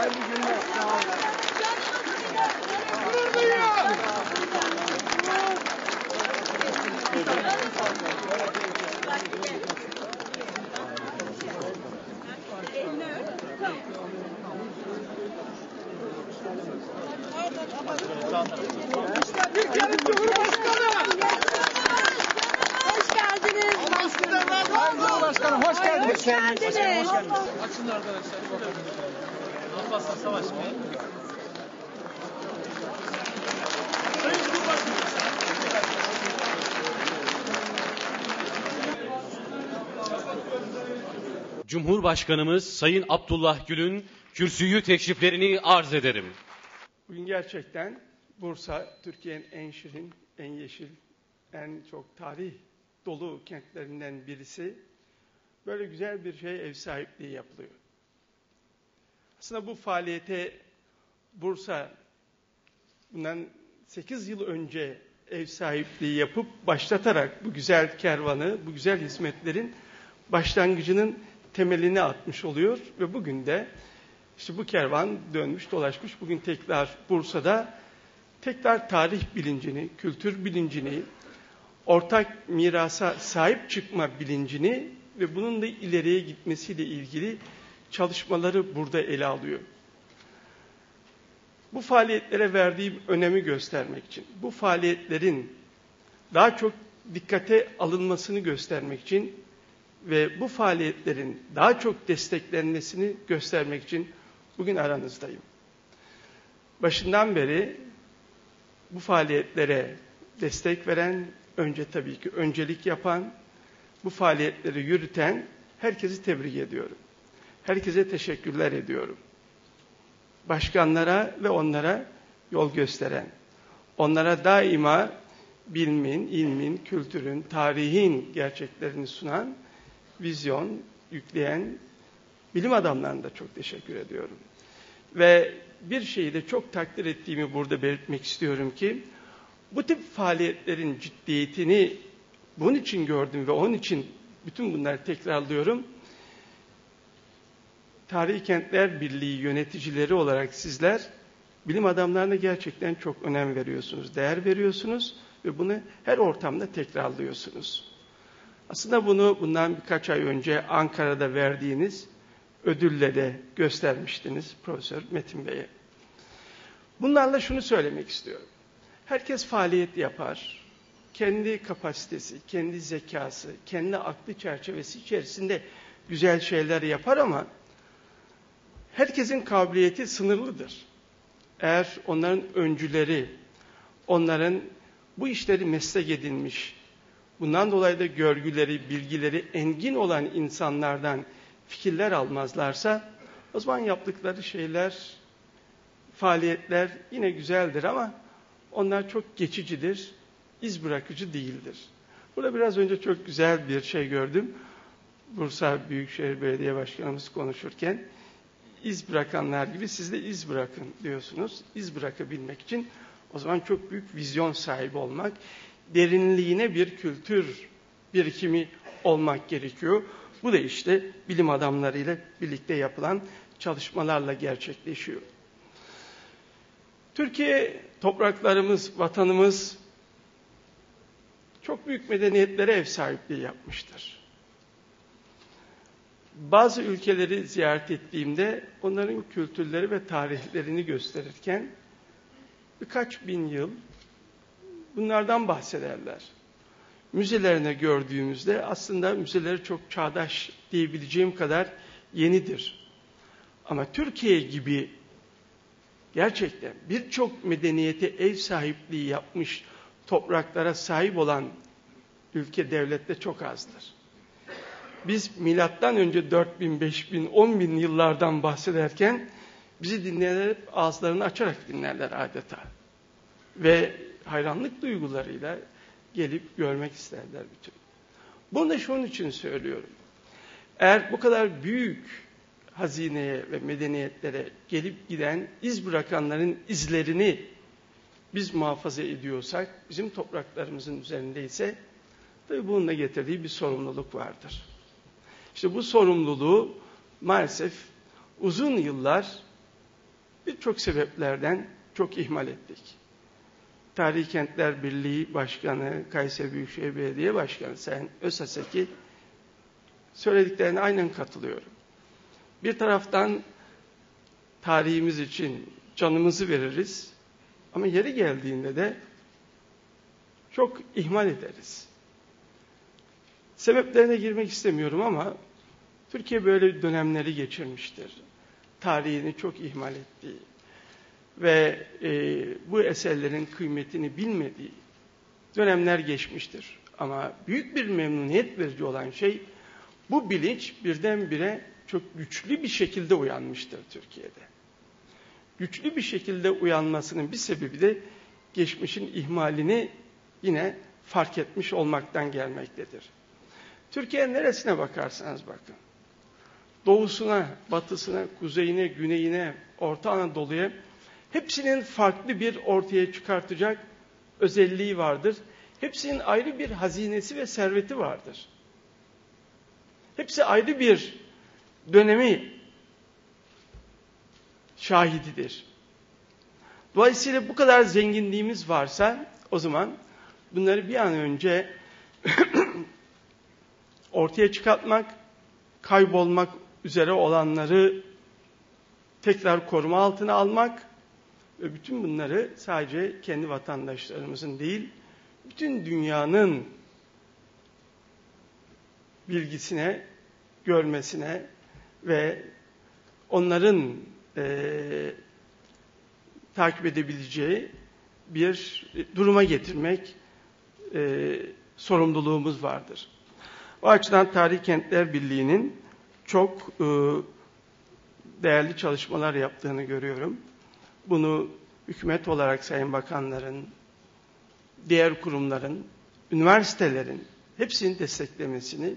Hayırlı günler. Sağ olun. Savaş Bey. Cumhurbaşkanımız Sayın Abdullah Gül'ün kürsüyü teşriflerini arz ederim. Bugün gerçekten Bursa Türkiye'nin en şirin, en yeşil, en çok tarih dolu kentlerinden birisi. Böyle güzel bir şey ev sahipliği yapılıyor. Aslında bu faaliyete Bursa bundan 8 yıl önce ev sahipliği yapıp başlatarak bu güzel kervanı, bu güzel hizmetlerin başlangıcının temelini atmış oluyor ve bugün de işte bu kervan dönmüş dolaşmış. Bugün tekrar Bursa'da tekrar tarih bilincini, kültür bilincini, ortak mirasa sahip çıkma bilincini ve bunun da ileriye gitmesiyle ilgili çalışmaları burada ele alıyor. Bu faaliyetlere verdiğim önemi göstermek için, bu faaliyetlerin daha çok dikkate alınmasını göstermek için ve bu faaliyetlerin daha çok desteklenmesini göstermek için bugün aranızdayım. Başından beri bu faaliyetlere destek veren, önce tabii ki öncelik yapan, bu faaliyetleri yürüten herkesi tebrik ediyorum. Herkese teşekkürler ediyorum. Başkanlara ve onlara yol gösteren, onlara daima bilmin, ilmin, kültürün, tarihin gerçeklerini sunan, vizyon yükleyen bilim adamlarına da çok teşekkür ediyorum. Ve bir şeyi de çok takdir ettiğimi burada belirtmek istiyorum ki, bu tip faaliyetlerin ciddiyetini bunun için gördüm ve onun için bütün bunları tekrarlıyorum. Tarihi Kentler Birliği yöneticileri olarak sizler bilim adamlarına gerçekten çok önem veriyorsunuz, değer veriyorsunuz ve bunu her ortamda tekrarlıyorsunuz. Aslında bunu bundan birkaç ay önce Ankara'da verdiğiniz ödülle de göstermiştiniz Profesör Metin Bey'e. Bunlarla şunu söylemek istiyorum. Herkes faaliyet yapar. Kendi kapasitesi, kendi zekası, kendi aklı çerçevesi içerisinde güzel şeyler yapar ama herkesin kabiliyeti sınırlıdır. Eğer onların öncüleri, onların bu işleri meslek edinmiş, bundan dolayı da görgüleri, bilgileri engin olan insanlardan fikirler almazlarsa, o zaman yaptıkları şeyler, faaliyetler yine güzeldir ama onlar çok geçicidir, iz bırakıcı değildir. Burada biraz önce çok güzel bir şey gördüm. Bursa Büyükşehir Belediye Başkanımız konuşurken, iz bırakanlar gibi siz de iz bırakın diyorsunuz. İz bırakabilmek için o zaman çok büyük vizyon sahibi olmak, derinliğine bir kültür birikimi olmak gerekiyor. Bu da işte bilim adamlarıyla birlikte yapılan çalışmalarla gerçekleşiyor. Türkiye topraklarımız, vatanımız çok büyük medeniyetlere ev sahipliği yapmıştır. Bazı ülkeleri ziyaret ettiğimde onların kültürleri ve tarihlerini gösterirken birkaç bin yıl bunlardan bahsederler. Müzelerine gördüğümüzde aslında müzeleri çok çağdaş diyebileceğim kadar yenidir. Ama Türkiye gibi gerçekten birçok medeniyete ev sahipliği yapmış topraklara sahip olan ülke devlette çok azdır. Biz milattan önce 4000, 5000, 10 yıllardan bahsederken bizi dinleyenler hep ağızlarını açarak dinlerler adeta. Ve hayranlık duygularıyla gelip görmek isterler bütün. Bunu da şunun için söylüyorum. Eğer bu kadar büyük hazineye ve medeniyetlere gelip giden iz bırakanların izlerini biz muhafaza ediyorsak, bizim topraklarımızın üzerindeyse tabii bunun da getirdiği bir sorumluluk vardır. İşte bu sorumluluğu maalesef uzun yıllar birçok sebeplerden çok ihmal ettik. Tarihi Kentler Birliği Başkanı, Kayseri Büyükşehir Belediye Başkanı Sayın Özaseki söylediklerine aynen katılıyorum. Bir taraftan tarihimiz için canımızı veririz ama yeri geldiğinde de çok ihmal ederiz. Sebeplerine girmek istemiyorum ama Türkiye böyle dönemleri geçirmiştir. Tarihini çok ihmal ettiği ve e, bu eserlerin kıymetini bilmediği dönemler geçmiştir. Ama büyük bir memnuniyet verici olan şey bu bilinç birdenbire çok güçlü bir şekilde uyanmıştır Türkiye'de. Güçlü bir şekilde uyanmasının bir sebebi de geçmişin ihmalini yine fark etmiş olmaktan gelmektedir. Türkiye'nin neresine bakarsanız bakın. Doğusuna, batısına, kuzeyine, güneyine, Orta Anadolu'ya hepsinin farklı bir ortaya çıkartacak özelliği vardır. Hepsinin ayrı bir hazinesi ve serveti vardır. Hepsi ayrı bir dönemi şahididir. Dolayısıyla bu kadar zenginliğimiz varsa o zaman bunları bir an önce ortaya çıkartmak, kaybolmak üzere olanları tekrar koruma altına almak ve bütün bunları sadece kendi vatandaşlarımızın değil, bütün dünyanın bilgisine, görmesine ve onların e, takip edebileceği bir duruma getirmek e, sorumluluğumuz vardır. O açıdan Tarih Kentler Birliği'nin çok e, değerli çalışmalar yaptığını görüyorum. Bunu hükümet olarak sayın bakanların, diğer kurumların, üniversitelerin hepsinin desteklemesini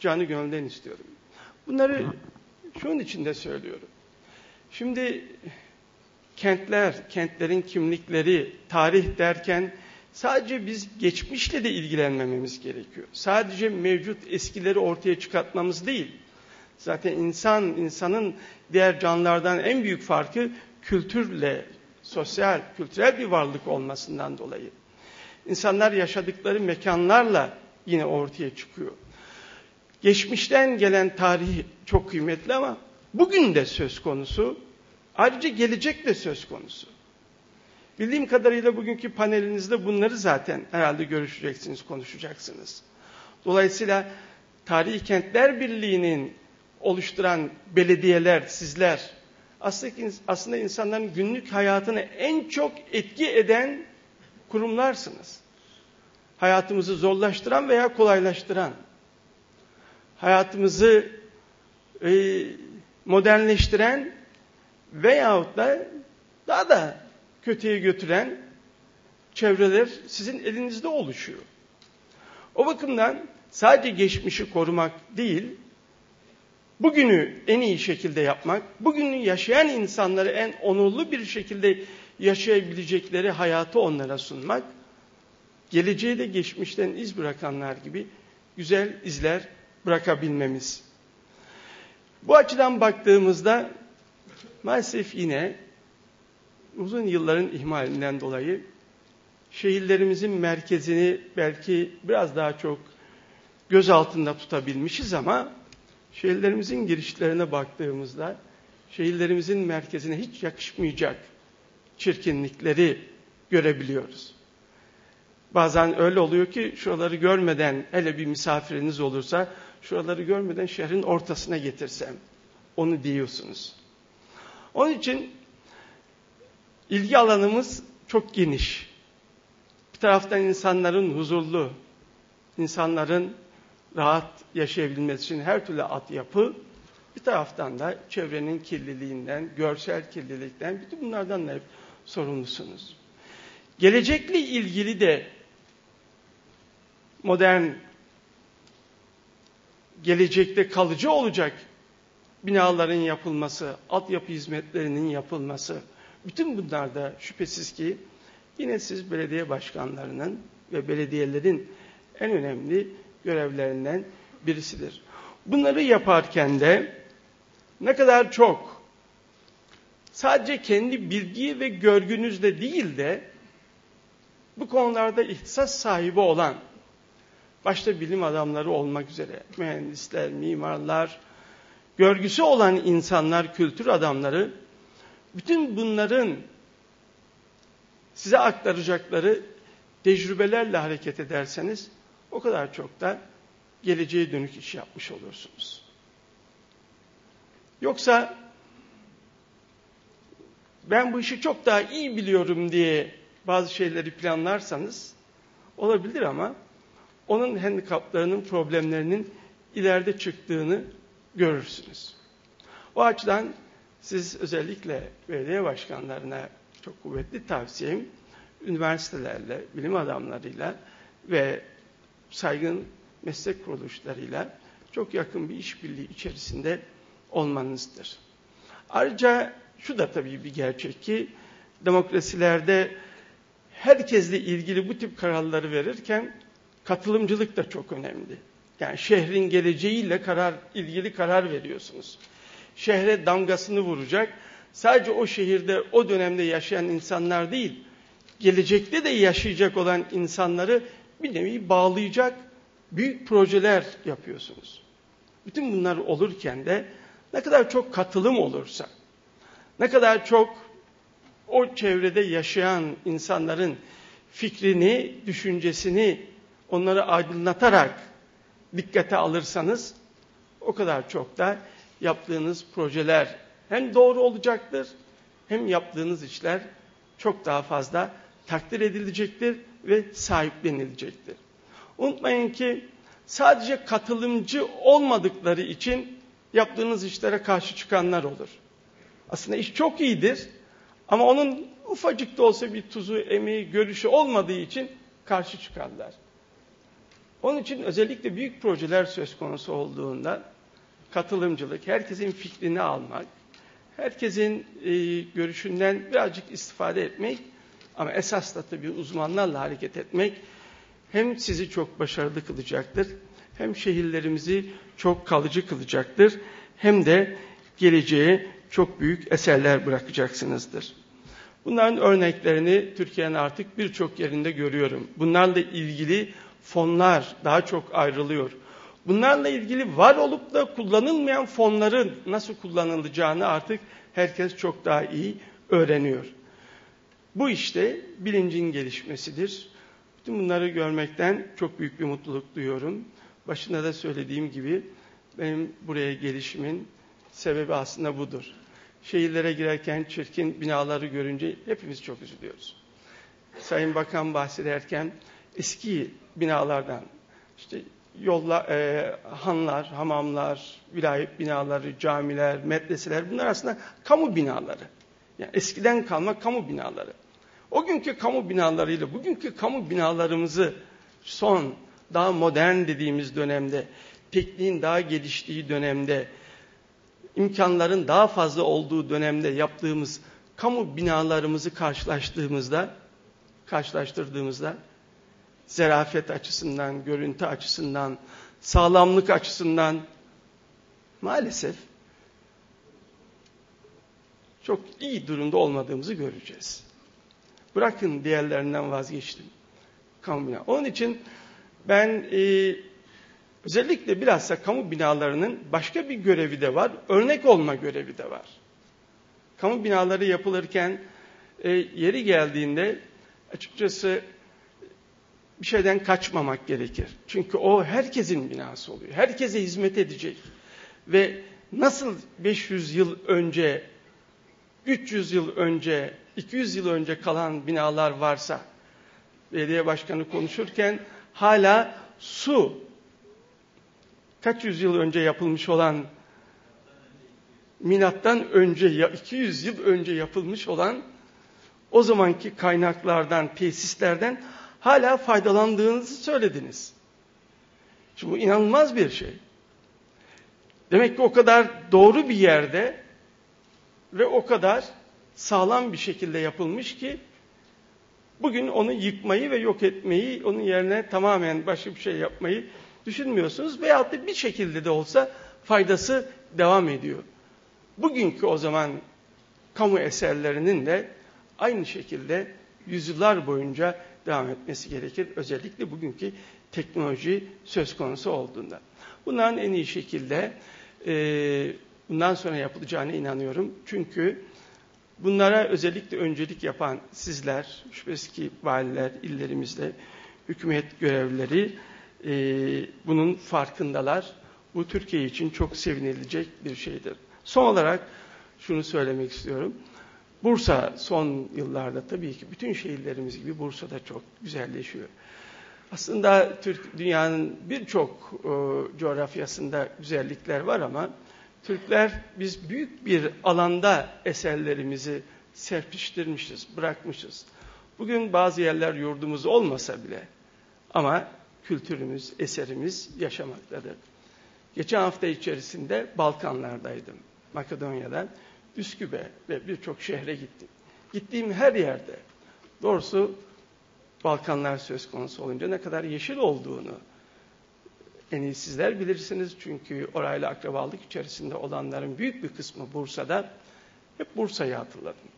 canı gönülden istiyorum. Bunları şunun için de söylüyorum. Şimdi kentler, kentlerin kimlikleri, tarih derken sadece biz geçmişle de ilgilenmememiz gerekiyor. Sadece mevcut eskileri ortaya çıkartmamız değil. Zaten insan, insanın diğer canlılardan en büyük farkı kültürle, sosyal, kültürel bir varlık olmasından dolayı. İnsanlar yaşadıkları mekanlarla yine ortaya çıkıyor. Geçmişten gelen tarih çok kıymetli ama bugün de söz konusu. Ayrıca gelecek de söz konusu. Bildiğim kadarıyla bugünkü panelinizde bunları zaten herhalde görüşeceksiniz, konuşacaksınız. Dolayısıyla Tarihi Kentler Birliği'nin oluşturan belediyeler, sizler aslında insanların günlük hayatını en çok etki eden kurumlarsınız. Hayatımızı zorlaştıran veya kolaylaştıran, hayatımızı modernleştiren veyahut da daha da kötüye götüren çevreler sizin elinizde oluşuyor. O bakımdan sadece geçmişi korumak değil, bugünü en iyi şekilde yapmak, bugünü yaşayan insanları en onurlu bir şekilde yaşayabilecekleri hayatı onlara sunmak, geleceğe de geçmişten iz bırakanlar gibi güzel izler bırakabilmemiz. Bu açıdan baktığımızda maalesef yine uzun yılların ihmalinden dolayı şehirlerimizin merkezini belki biraz daha çok göz altında tutabilmişiz ama şehirlerimizin girişlerine baktığımızda şehirlerimizin merkezine hiç yakışmayacak çirkinlikleri görebiliyoruz. Bazen öyle oluyor ki şuraları görmeden hele bir misafiriniz olursa şuraları görmeden şehrin ortasına getirsem onu diyorsunuz. Onun için ilgi alanımız çok geniş. Bir taraftan insanların huzurlu, insanların rahat yaşayabilmesi için her türlü yapı, bir taraftan da çevrenin kirliliğinden, görsel kirlilikten, bütün bunlardan da hep sorumlusunuz. Gelecekle ilgili de modern, gelecekte kalıcı olacak binaların yapılması, altyapı hizmetlerinin yapılması, bütün bunlar da şüphesiz ki yine siz belediye başkanlarının ve belediyelerin en önemli görevlerinden birisidir. Bunları yaparken de ne kadar çok sadece kendi bilgi ve görgünüzle değil de bu konularda ihtisas sahibi olan başta bilim adamları olmak üzere mühendisler, mimarlar, görgüsü olan insanlar, kültür adamları bütün bunların size aktaracakları tecrübelerle hareket ederseniz o kadar çok da geleceğe dönük iş yapmış olursunuz. Yoksa ben bu işi çok daha iyi biliyorum diye bazı şeyleri planlarsanız olabilir ama onun handikaplarının, problemlerinin ileride çıktığını görürsünüz. O açıdan siz özellikle belediye başkanlarına çok kuvvetli tavsiyem üniversitelerle, bilim adamlarıyla ve saygın meslek kuruluşlarıyla çok yakın bir işbirliği içerisinde olmanızdır. Ayrıca şu da tabii bir gerçek ki demokrasilerde herkesle ilgili bu tip kararları verirken katılımcılık da çok önemli. Yani şehrin geleceğiyle karar ilgili karar veriyorsunuz. Şehre damgasını vuracak. Sadece o şehirde o dönemde yaşayan insanlar değil, gelecekte de yaşayacak olan insanları bir nevi bağlayacak büyük projeler yapıyorsunuz. Bütün bunlar olurken de ne kadar çok katılım olursa, ne kadar çok o çevrede yaşayan insanların fikrini, düşüncesini onları aydınlatarak dikkate alırsanız o kadar çok da yaptığınız projeler hem doğru olacaktır hem yaptığınız işler çok daha fazla takdir edilecektir ve sahiplenilecektir. Unutmayın ki sadece katılımcı olmadıkları için yaptığınız işlere karşı çıkanlar olur. Aslında iş çok iyidir ama onun ufacık da olsa bir tuzu, emeği, görüşü olmadığı için karşı çıkarlar. Onun için özellikle büyük projeler söz konusu olduğunda katılımcılık, herkesin fikrini almak, herkesin e, görüşünden birazcık istifade etmek ama esas da tabii uzmanlarla hareket etmek hem sizi çok başarılı kılacaktır, hem şehirlerimizi çok kalıcı kılacaktır, hem de geleceğe çok büyük eserler bırakacaksınızdır. Bunların örneklerini Türkiye'nin artık birçok yerinde görüyorum. Bunlarla ilgili fonlar daha çok ayrılıyor. Bunlarla ilgili var olup da kullanılmayan fonların nasıl kullanılacağını artık herkes çok daha iyi öğreniyor. Bu işte bilincin gelişmesidir. Bütün bunları görmekten çok büyük bir mutluluk duyuyorum. Başında da söylediğim gibi benim buraya gelişimin sebebi aslında budur. Şehirlere girerken çirkin binaları görünce hepimiz çok üzülüyoruz. Sayın Bakan bahsederken eski binalardan işte yolla, e, hanlar, hamamlar, vilayet binaları, camiler, medreseler bunlar aslında kamu binaları. Yani eskiden kalma kamu binaları. O günkü kamu binalarıyla bugünkü kamu binalarımızı son daha modern dediğimiz dönemde, tekniğin daha geliştiği dönemde, imkanların daha fazla olduğu dönemde yaptığımız kamu binalarımızı karşılaştığımızda, karşılaştırdığımızda zerafet açısından, görüntü açısından, sağlamlık açısından maalesef çok iyi durumda olmadığımızı göreceğiz. Bırakın diğerlerinden vazgeçtim. Kamu bina. Onun için ben e, özellikle bilhassa kamu binalarının başka bir görevi de var. Örnek olma görevi de var. Kamu binaları yapılırken e, yeri geldiğinde açıkçası bir şeyden kaçmamak gerekir. Çünkü o herkesin binası oluyor. Herkese hizmet edecek. Ve nasıl 500 yıl önce, 300 yıl önce, 200 yıl önce kalan binalar varsa, belediye başkanı konuşurken hala su, kaç yüzyıl önce yapılmış olan minattan önce, 200 yıl önce yapılmış olan o zamanki kaynaklardan, tesislerden hala faydalandığınızı söylediniz. Şimdi bu inanılmaz bir şey. Demek ki o kadar doğru bir yerde ve o kadar sağlam bir şekilde yapılmış ki bugün onu yıkmayı ve yok etmeyi, onun yerine tamamen başka bir şey yapmayı düşünmüyorsunuz. Veyahut da bir şekilde de olsa faydası devam ediyor. Bugünkü o zaman kamu eserlerinin de aynı şekilde yüzyıllar boyunca devam etmesi gerekir. Özellikle bugünkü teknoloji söz konusu olduğunda. Bunların en iyi şekilde e, bundan sonra yapılacağına inanıyorum. Çünkü bunlara özellikle öncelik yapan sizler, şüphesiz ki valiler, illerimizde hükümet görevlileri e, bunun farkındalar. Bu Türkiye için çok sevinilecek bir şeydir. Son olarak şunu söylemek istiyorum. Bursa son yıllarda tabii ki bütün şehirlerimiz gibi Bursa da çok güzelleşiyor. Aslında Türk dünyanın birçok e, coğrafyasında güzellikler var ama Türkler biz büyük bir alanda eserlerimizi serpiştirmişiz, bırakmışız. Bugün bazı yerler yurdumuz olmasa bile ama kültürümüz, eserimiz yaşamaktadır. Geçen hafta içerisinde Balkanlardaydım. Makedonya'dan Üsküp'e ve birçok şehre gittim. Gittiğim her yerde doğrusu Balkanlar söz konusu olunca ne kadar yeşil olduğunu en iyi sizler bilirsiniz. Çünkü orayla akrabalık içerisinde olanların büyük bir kısmı Bursa'da. Hep Bursa'yı hatırladım.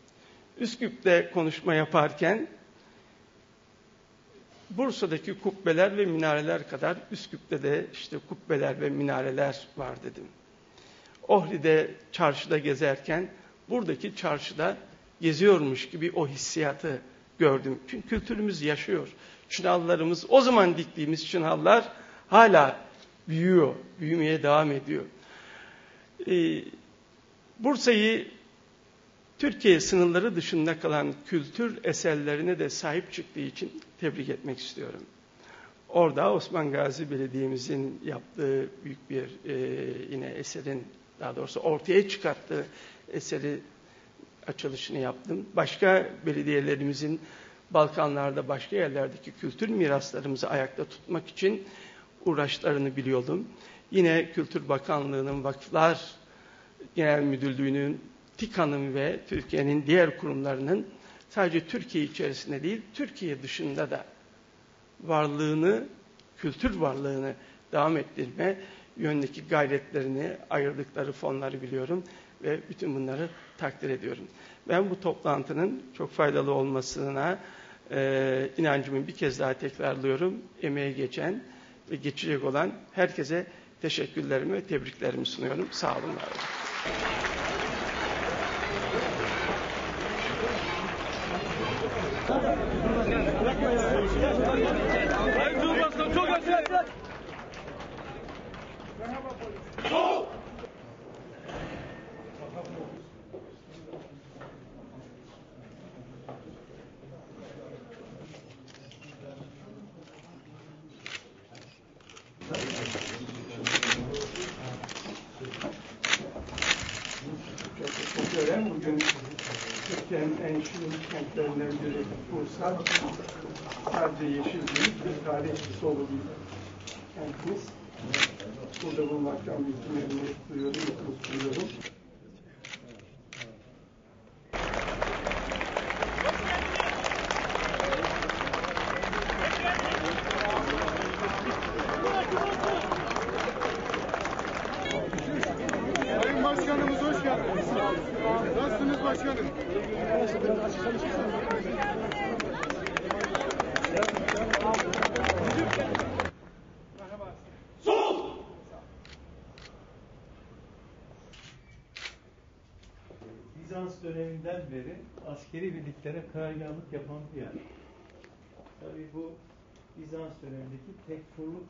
Üsküp'te konuşma yaparken Bursa'daki kubbeler ve minareler kadar Üsküp'te de işte kubbeler ve minareler var dedim. Ohri'de çarşıda gezerken buradaki çarşıda geziyormuş gibi o hissiyatı gördüm. Çünkü kültürümüz yaşıyor. Çınarlarımız, o zaman diktiğimiz çınarlar hala büyüyor, büyümeye devam ediyor. Ee, Bursa'yı Türkiye sınırları dışında kalan kültür eserlerine de sahip çıktığı için tebrik etmek istiyorum. Orada Osman Gazi Belediye'mizin yaptığı büyük bir e, yine eserin daha doğrusu ortaya çıkarttığı eseri açılışını yaptım. Başka belediyelerimizin Balkanlarda başka yerlerdeki kültür miraslarımızı ayakta tutmak için uğraşlarını biliyordum. Yine Kültür Bakanlığı'nın, Vakıflar Genel Müdürlüğü'nün, TİKA'nın ve Türkiye'nin diğer kurumlarının sadece Türkiye içerisinde değil, Türkiye dışında da varlığını, kültür varlığını devam ettirme yönündeki gayretlerini, ayırdıkları fonları biliyorum ve bütün bunları takdir ediyorum. Ben bu toplantının çok faydalı olmasına e, inancımı bir kez daha tekrarlıyorum. Emeğe geçen ve geçecek olan herkese teşekkürlerimi ve tebriklerimi sunuyorum. Sağ olun. Var olun. Sayın Cumhurbaşkanım çok özür Ederim. Bugün Türkiye'nin en şirin kentlerinden biri Bursa. Sadece yeşil değil, bir tarih solu bir kentimiz. Burada bulunmaktan büyük memnuniyet duyuyorum, mutluluk duyuyorum. Sayın Başkanımız hoş geldiniz. Nasılsınız başkanım? Bizans döneminden beri askeri birliklere karargahlık yapan bir yer. Tabii bu Bizans dönemindeki Tekfurluk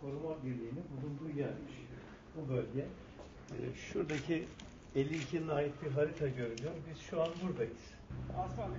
Koruma Birliği'nin bulunduğu yermiş bu bölge. Ee, şuradaki 52 yılına ait bir harita görünüyor. Biz şu an buradayız. Başkanım,